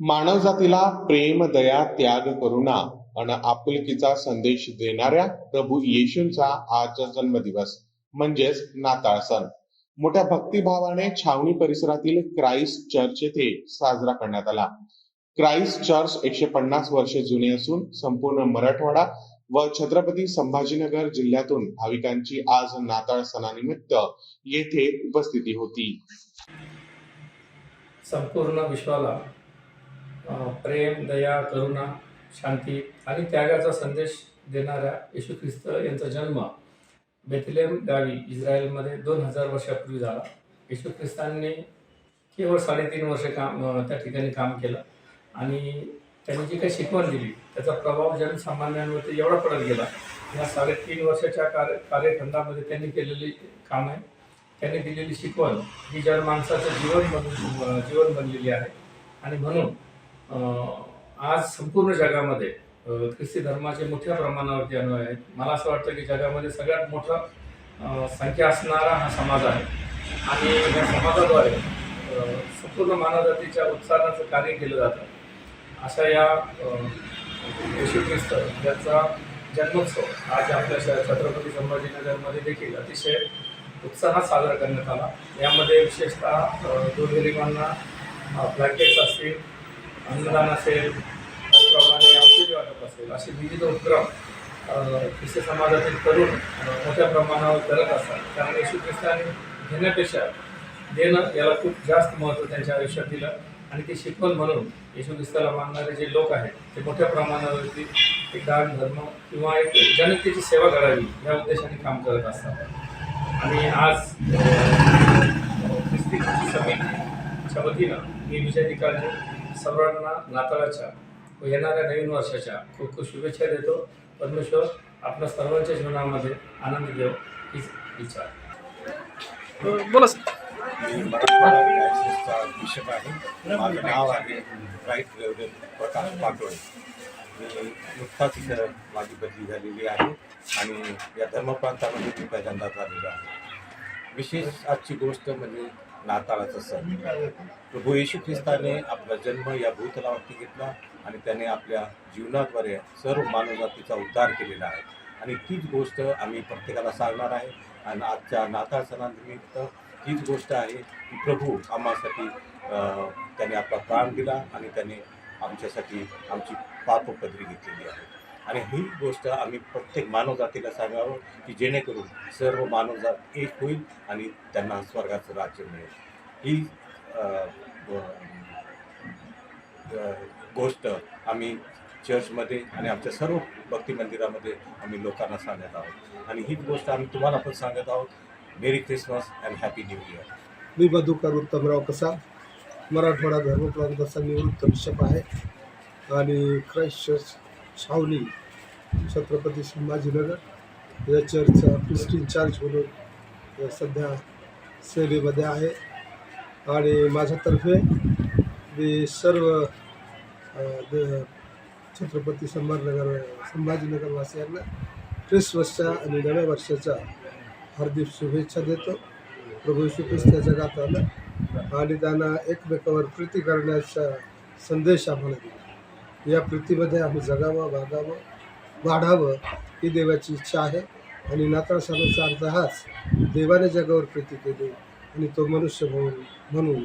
मानवजातीला प्रेम दया त्याग करुणा आणि आपुलकीचा संदेश देणाऱ्या प्रभू येशूंचा आजचा जन्मदिवस म्हणजेच नाताळ सण. मोठ्या भक्तिभावाने छावणी परिसरातील क्राइस्ट चर्च येथे साजरा करण्यात आला. क्राइस्ट चर्च एकशे पन्नास वर्षे जुने असून संपूर्ण मराठवाडा व छत्रपती संभाजीनगर जिल्ह्यातून भाविकांची आज नाताळ सणानिमित्त येथे उपस्थिती होती. संपूर्ण विश्वाला प्रेम दया करुणा शांती आणि त्यागाचा संदेश देणाऱ्या येशू ख्रिस्त यांचा जन्म बेथलेम गावी इस्रायलमध्ये दोन हजार वर्षापूर्वी झाला. येशू ख्रिस्तांनी केवळ साडेतीन वर्ष काम त्या ठिकाणी काम केलं आणि त्यांनी जी काही शिकवण दिली त्याचा प्रभाव जनसामान्यांवरती एवढा पडत गेला. या साडेतीन वर्षाच्या कार्य कार्यखंडामध्ये त्यांनी केलेली कामे त्यांनी दिलेली शिकवण ही जर माणसाचं जीवन बनून जीवन बनलेली आहे. आणि म्हणून आज संपूर्ण जगामध्ये ख्रिस्ती धर्माचे मोठ्या प्रमाणावरती अनुयायी आहेत. मला असं वाटतं की जगामध्ये सगळ्यात मोठा संख्या असणारा हा समाज आहे. आणि या समाजाद्वारे संपूर्ण मानवजातीच्या उत्साहाचं कार्य केलं जातं. अशा या येशू ख्रिस्त याचा जन्मोत्सव आज आपल्या श- छत्रपती संभाजीनगरमध्ये देखील अतिशय उत्साहात साजरा करण्यात आला. यामध्ये विशेषतः दुर्गरिबांना ब्लँकेट्स असतील अन्नदान असेल त्याचप्रमाणे औषधी वाटप असेल असे विविध उपक्रम ख्रिस्त ख्रिस्ती समाजातील तरुण मोठ्या प्रमाणावर करत असतात. कारण येशू ख्रिस्ताने घेण्यापेक्षा देणं याला खूप जास्त महत्त्व त्यांच्या आयुष्यात दिलं. आणि ते शिकवण म्हणून येशू ख्रिस्ताला मानणारे जे लोक आहेत ते मोठ्या प्रमाणावरती एक दान धर्म किंवा एक जनतेची सेवा करावी या उद्देशाने काम करत असतात. आणि आज ख्रिस्ती समितीच्या वतीनं मी विजय निकालचे सर्वांना नाताळाच्या व येणाऱ्या नवीन वर्षाच्या खूप खूप शुभेच्छा देतो परमेश्वर आपल्या सर्वांच्या जीवनामध्ये आनंद देव हीच इच्छा. बोला बिशप आहे माझं नाव आहे राईट प्रकाश पाटोळे मी नुकताच इथं माझी बदली झालेली आहे आणि या धर्मप्रांतामध्ये मी पहिल्यांदाच आलेलो आहे विशेष आजची गोष्ट म्हणजे नाताळाचा सण. प्रभू येशू ख्रिस्ताने आपला जन्म या भूतलावरती घेतला आणि त्याने आपल्या जीवनाद्वारे सर्व मानवजातीचा उद्धार केलेला आहे. आणि तीच गोष्ट आम्ही प्रत्येकाला सांगणार आहे. आणि आजच्या नाताळ सणानिमित्त हीच गोष्ट आहे की प्रभू आम्हासाठी त्याने आपला प्राण दिला आणि त्याने आमच्यासाठी आमची पाप पदरी घेतलेली आहे. आणि ही गोष्ट आम्ही प्रत्येक मानवजातीला सांगावं की जेणेकरून सर्व मानवजात एक होईल आणि त्यांना स्वर्गाचं राज्य मिळेल. ही गोष्ट आम्ही चर्चमध्ये आणि आमच्या सर्व भक्ती मंदिरामध्ये आम्ही लोकांना सांगत आहोत. आणि हीच गोष्ट आम्ही तुम्हाला पण सांगत आहोत. Merry Christmas and happy new year. मी मधुकर उत्तमराव कसा मराठवाडा धर्मप्रांताचा निवृत्त बिशप आहे. आणि क्राईस्ट चर्च छावणी छत्रपती संभाजीनगर या चर्चचा प्रिस्ट इन्चार्ज म्हणून सध्या सेवेमध्ये आहे. आणि माझ्यातर्फे मी सर्व द- छत्रपती संभाजीनगर संभाजीनगरवासियांना ख्रिसमसच्या आणि नव्या वर्षाच्या हार्दिक शुभेच्छा देतो. प्रभू श्री ख्रिस्त जगात आला. आणि त्यांना एकमेकावर प्रीती करण्याचा संदेश आम्हाला दिला. या प्रीतीमध्ये आम्ही जगावं वागावं वाढावं ही देवाची इच्छा आहे. आणि नाताळ सणाचा अर्थ हाच देवाने जगावर प्रीती केली आणि तो मनुष्य म्हणून म्हणून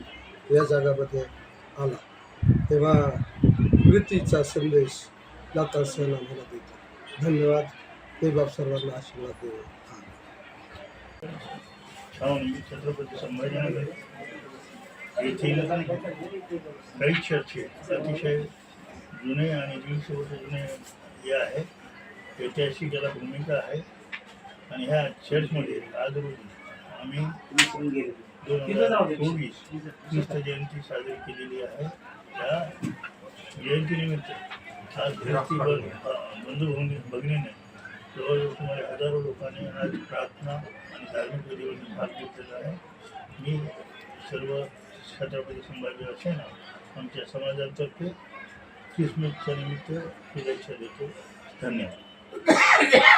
या जगामध्ये आला. तेव्हा प्रीतीचा संदेश नाताळ सण आम्हाला देतो. धन्यवाद. हे बाब सर्वांना आशीर्वाद देव छत्रपती संभाजीनगर येथील काही अतिशय जुने आणि वर्ष जुने हे आहे. ऐतिहासिक याला भूमिका आहे. आणि ह्या चर्चमध्ये आज रोजी आम्ही दोन हजार चोवीस ख्रिस्त जयंती साजरी केलेली आहे. त्या जयंतीनिमित्त आज धरतीवर बंधू भगिनीने जवळजवळ सुमारे हजारो लोकांनी आज प्रार्थना आणि धार्मिक विधीवर भाग घेतलेला आहे. मी सर्व छत्रपती संभाजी असेना आमच्या समाजातर्फे क्रिसमसच्या निमित्त शुभेच्छा देतो. धन्यवाद.